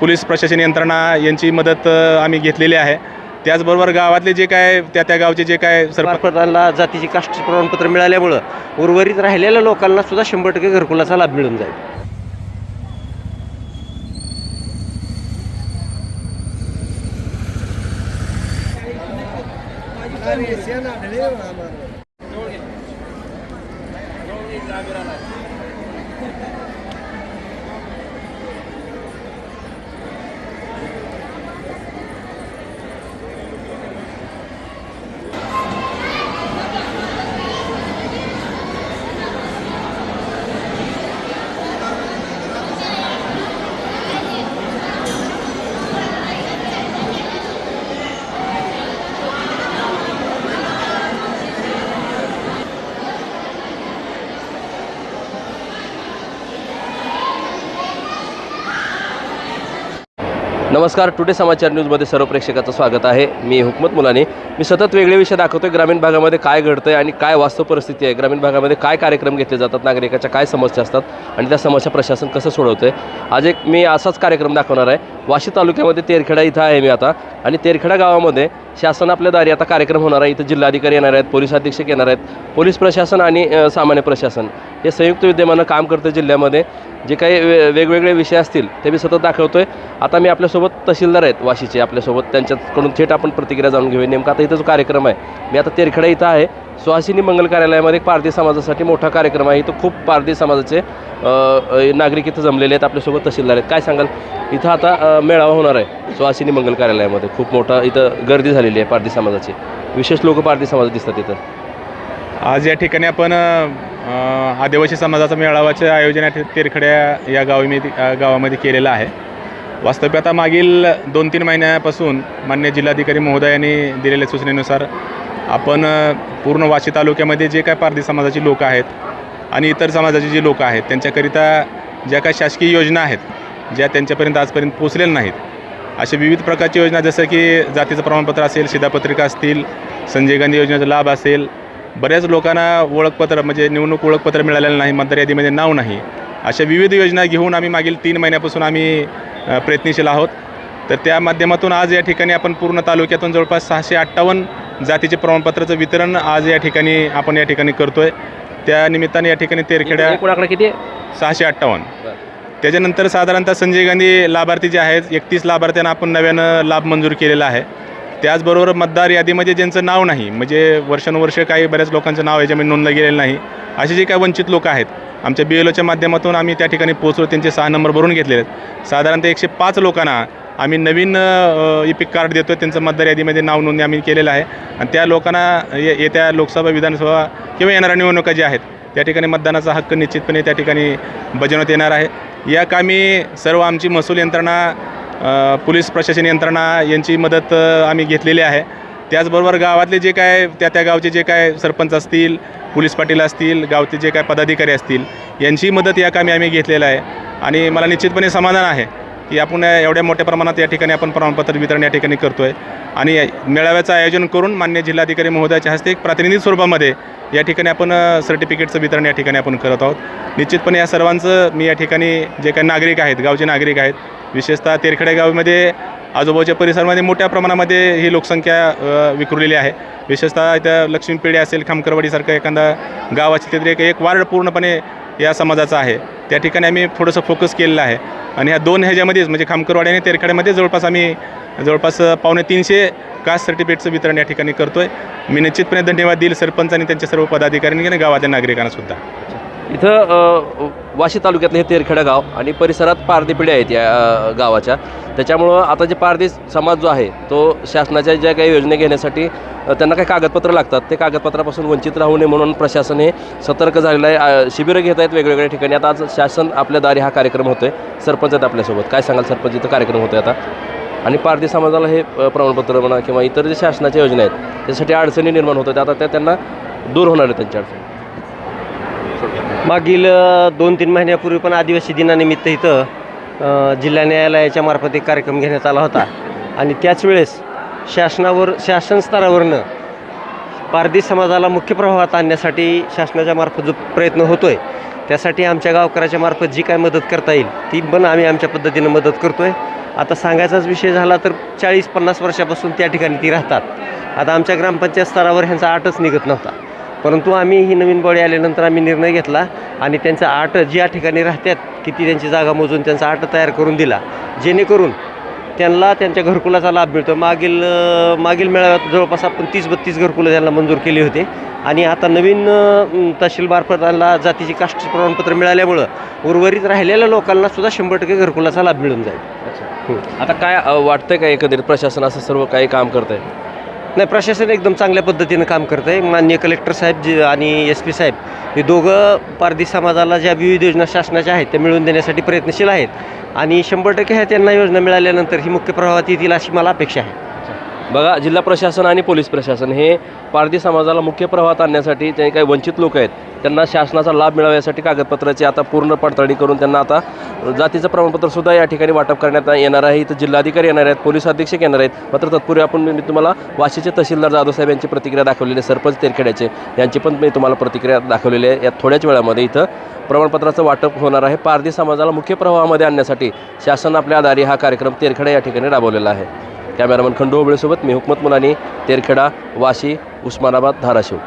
Police प्रशासन यंत्रणा यांची मदत आम्ही घेतलेली आहे. त्याचबरोबर गावातले जे काय त्या त्या गावचे जे काय सरपंच सरपंचांना जातीची प्रमाणपत्र मिळाल्यामुळं उर्वरित राहिलेल्या लोकांना सुद्धा शंभर टक्के घरकुलाचा लाभ मिळून जाईल. नमस्कार टुडे समाचार न्यूजमध्ये सर्व प्रेक्षकाचं स्वागत आहे. मी हुकमत मुलानी. मी सतत वेगळे विषय दाखवतोय ग्रामीण भागामध्ये काय घडतं आहे आणि काय वास्तव परिस्थिती आहे. ग्रामीण भागामध्ये काय कार्यक्रम घेतले जातात नागरिकाच्या काय समस्या असतात आणि त्या समस्या प्रशासन कसं सोडवतंय? आज एक मी असाच कार्यक्रम दाखवणार आहे. वाशी तालुक्यामध्ये तेरखेडा इथं आहे मी आता. आणि तेरखेडा गावामध्ये शासन आपल्या दारी आता कार्यक्रम होणार आहे. इथं जिल्हाधिकारी येणार आहेत पोलीस अधीक्षक येणार आहेत पोलीस प्रशासन आणि सामान्य प्रशासन हे संयुक्त विद्यमानं काम करतं जिल्ह्यामध्ये. जे काही वे वेगवेगळे विषय असतील ते मी सतत दाखवतो आहे आता मी आपल्यासोबत तहसीलदार आहेत वाशीचे आपल्यासोबत. त्यांच्याकडून थेट आपण प्रतिक्रिया जाणून घेऊया. नेमका आता इथं जो कार्यक्रम आहे मी आता तेरखेडा इथं आहे. सुहासिनी मंगल कार्यालयामध्ये एक पारधी समाजासाठी मोठा कार्यक्रम आहे. इथं खूप पारधी समाजाचे नागरिक इथं जमलेले आहेत आपल्यासोबत तहसीलदार आहेत. काय सांगाल? इथं आता मेळावा होणार आहे सुहासिनी मंगल कार्यालयामध्ये. खूप मोठा इथं गर्दी झालेली आहे पारधी समाजाची. विशेष लोक पारधी समाजात दिसतात इथं. आज या ठिकाणी आपण आदिवासी समाजाचा मेळाव्याचे आयोजन तेरखड्या या गावी गावामध्ये केलेलं आहे. वास्तव्य आता मागील दोन तीन महिन्यापासून मान्य जिल्हाधिकारी महोदयांनी दिलेल्या सूचनेनुसार आपण पूर्ण वाशी तालुक्यामध्ये जे काय पारधी समाजाची लोकं आहेत आणि इतर समाजाची जी लोकं आहेत त्यांच्याकरिता ज्या काही शासकीय योजना आहेत ज्या त्यांच्यापर्यंत आजपर्यंत पोचलेल्या नाहीत अशा विविध प्रकारची योजना जसं की जातीचं प्रमाणपत्र असेल शिधापत्रिका असतील संजय गांधी योजनेचा लाभ असेल बऱ्याच लोकांना ओळखपत्र म्हणजे निवडणूक ओळखपत्र मिळालेलं नाही मतदार यादीमध्ये नाव नाही अशा विविध योजना घेऊन आम्ही मागील तीन महिन्यापासून आम्ही प्रयत्नशील आहोत. तर त्या माध्यमातून आज या ठिकाणी आपण पूर्ण तालुक्यातून जवळपास सहाशे अठ्ठावन्न जातीचे प्रमाणपत्राचं वितरण आज या ठिकाणी आपण या ठिकाणी करतोय. त्या निमित्ताने या ठिकाणी तेरखेड्या किती आहे? सहाशे अठ्ठावन्न. त्याच्यानंतर साधारणतः संजय गांधी लाभार्थी जे आहेत एकतीस लाभार्थ्यांना आपण नव्यानं लाभ मंजूर केलेला आहे. त्याचबरोबर मतदार यादीमध्ये ज्यांचं नाव नाही म्हणजे वर्षानुवर्ष काही बऱ्याच लोकांचं नाव याच्यामध्ये नोंदलं गेलेलं नाही. असे जे काही वंचित लोक आहेत आमच्या बी एल ओच्या माध्यमातून आम्ही त्या ठिकाणी पोहोचलो त्यांचे सहा नंबर भरून घेतलेले आहेत. साधारणतः एकशे पाच लोकांना आम्ही नवीन ई पिक कार्ड देतो त्यांचं मतदार यादीमध्ये नाव नोंदणी आम्ही केलेलं आहे. आणि त्या लोकांना ये येत्या लोकसभा विधानसभा किंवा येणाऱ्या निवडणुका ज्या आहेत त्या ठिकाणी मतदानाचा हक्क निश्चितपणे त्या ठिकाणी बजावण्यात येणार आहे. या कामी सर्व आमची महसूल यंत्रणा पोलीस प्रशासन यंत्रणा यांची मदत आम्ही घेतलेली आहे. त्याचबरोबर गावातले जे काय त्या त्या गावचे जे काय सरपंच असतील पोलीस पाटील असतील गावचे जे काय पदाधिकारी असतील यांची मदत या कामी आम्ही घेतलेलं आहे. आणि मला निश्चितपणे समाधान आहे. की आपण एवढ्या मोठ्या प्रमाणात या ठिकाणी आपण प्रमाणपत्र वितरण या ठिकाणी करतो आहे आणि मेळाव्याचं आयोजन करून मान्य जिल्हाधिकारी महोदयाच्या हस्ते एक प्रातिनिधी स्वरूपामध्ये या ठिकाणी आपण सर्टिफिकेटचं वितरण या ठिकाणी आपण करत आहोत. निश्चितपणे या सर्वांचं मी या ठिकाणी जे काही नागरिक आहेत गावचे नागरिक आहेत विशेषतः तेरखेडे गावामध्ये आजोबाच्या परिसरामध्ये मोठ्या प्रमाणामध्ये ही लोकसंख्या विखुरलेली आहे. विशेषतः इथं लक्ष्मीपेढी असेल खामकरवाडीसारखं एखादा गावाची तिथे एक एक वार्ड पूर्णपणे या समाजाचा आहे. त्या ठिकाणी आम्ही थोडंसं फोकस केलेलं आहे. आणि ह्या दोन ह्याच्यामध्येच म्हणजे खामकरवाडी आणि तेरखेड्यामध्ये जवळपास आम्ही जवळपास पावणे तीनशे कास्ट सर्टिफिकेटचं वितरण या ठिकाणी करतो आहे मी निश्चितपणे धन्यवाद देईल सरपंच आणि त्यांच्या सर्व पदाधिकाऱ्यांनी आणि गावातल्या नागरिकांनासुद्धा इथं वाशी तालुक्यातलं हे तेरखेडा गाव आणि परिसरात पारधी पिढ्या आहेत या गावाच्या. त्याच्यामुळं आता जे पारधी समाज जो आहे तो शासनाच्या ज्या काही योजना घेण्यासाठी त्यांना काही कागदपत्र लागतात. ते कागदपत्रापासून वंचित राहू नये म्हणून प्रशासन हे सतर्क झालेलं आहे. शिबिरं घेत आहेत वेगवेगळ्या ठिकाणी. आता आज शासन आपल्या दारी हा कार्यक्रम होतो आहे सरपंच आहेत आपल्यासोबत. काय सांगाल सरपंच? इथं कार्यक्रम होतो आहे आता. आणि पारधी समाजाला हे प्रमाणपत्र म्हणा किंवा इतर जे शासनाच्या योजना आहेत त्यासाठी अडचणी निर्माण होतात आता त्या त्यांना दूर होणार आहेत त्यांच्या अडचणी. मागील दोन तीन महिन्यापूर्वी पण आदिवासी दिनानिमित्त इथं जिल्हा न्यायालयाच्या मार्फत एक कार्यक्रम घेण्यात आला होता. आणि त्याच वेळेस शासनावर शासन स्तरावरनं पारधी समाजाला मुख्य प्रवाहात आणण्यासाठी शासनाच्या मार्फत जो प्रयत्न होतो आहे त्यासाठी आमच्या गावकऱ्याच्या मार्फत जी काय मदत करता येईल ती पण आम्ही आमच्या पद्धतीनं मदत करतो आहे आता सांगायचाच विषय झाला तर चाळीस पन्नास वर्षापासून त्या ठिकाणी ती राहतात. आता आमच्या ग्रामपंचायत स्तरावर ह्यांचा आटच निघत नव्हता. परंतु आम्ही ही नवीन बॉडी आल्यानंतर आम्ही निर्णय घेतला आणि त्यांचा आट ज्या ठिकाणी राहतात किती त्यांची जागा मोजून त्यांचा आट तयार करून दिला. जेणेकरून त्यांना त्यांच्या घरकुलाचा लाभ मिळतो. मागील मागील मेळाव्यात जवळपास आपण तीस बत्तीस घरकुलं त्यांना मंजूर केली होती. आणि आता नवीन तहसीलमार्फत त्यांना जातीची काष्ट प्रमाणपत्र मिळाल्यामुळं उर्वरित राहिलेल्या लोकांना सुद्धा शंभर टक्के घरकुलाचा लाभ मिळून जाईल. आता काय वाटतंय का एकंदरीत प्रशासन असं सर्व काही काम करतंय? नाही प्रशासन एकदम चांगल्या पद्धतीनं काम करत आहे माननीय कलेक्टर साहेब जे आणि एस पी साहेब हे दोघं पारधी समाजाला ज्या विविध योजना शासनाच्या आहेत त्या मिळवून देण्यासाठी प्रयत्नशील आहेत. आणि शंभर टक्के ह्या त्यांना योजना मिळाल्यानंतर ही मुख्य प्रभावात येतील अशी मला अपेक्षा आहे. बघा जिल्हा प्रशासन आणि पोलीस प्रशासन हे पारधी समाजाला मुख्य प्रवाहात आणण्यासाठी जे काही वंचित लोक आहेत त्यांना शासनाचा लाभ मिळवण्यासाठी कागदपत्राची आता पूर्ण पडताळणी करून त्यांना आता जातीचं प्रमाणपत्रसुद्धा या ठिकाणी वाटप करण्यात येणार आहे. इथं जिल्हाधिकारी येणार आहेत पोलीस अधीक्षक येणार आहेत. मात्र तत्पूर्वी आपण मी तुम्हाला वाशीचे तहसीलदार जाधव साहेब यांची प्रतिक्रिया दाखवलेली आहे. सरपंच तेरखेड्याचे यांची पण मी तुम्हाला प्रतिक्रिया दाखवलेली आहे. या थोड्याच वेळामध्ये इथं प्रमाणपत्राचं वाटप होणार आहे. पारधी समाजाला मुख्य प्रवाहामध्ये आणण्यासाठी शासन आपल्या आधारी हा कार्यक्रम तेरखेडा या ठिकाणी राबवलेला आहे. कॅमेरामन खंडू ओबळेसोबत मी हुकमत मुलानी तेरखेडा वाशी उस्मानाबाद धाराशिव.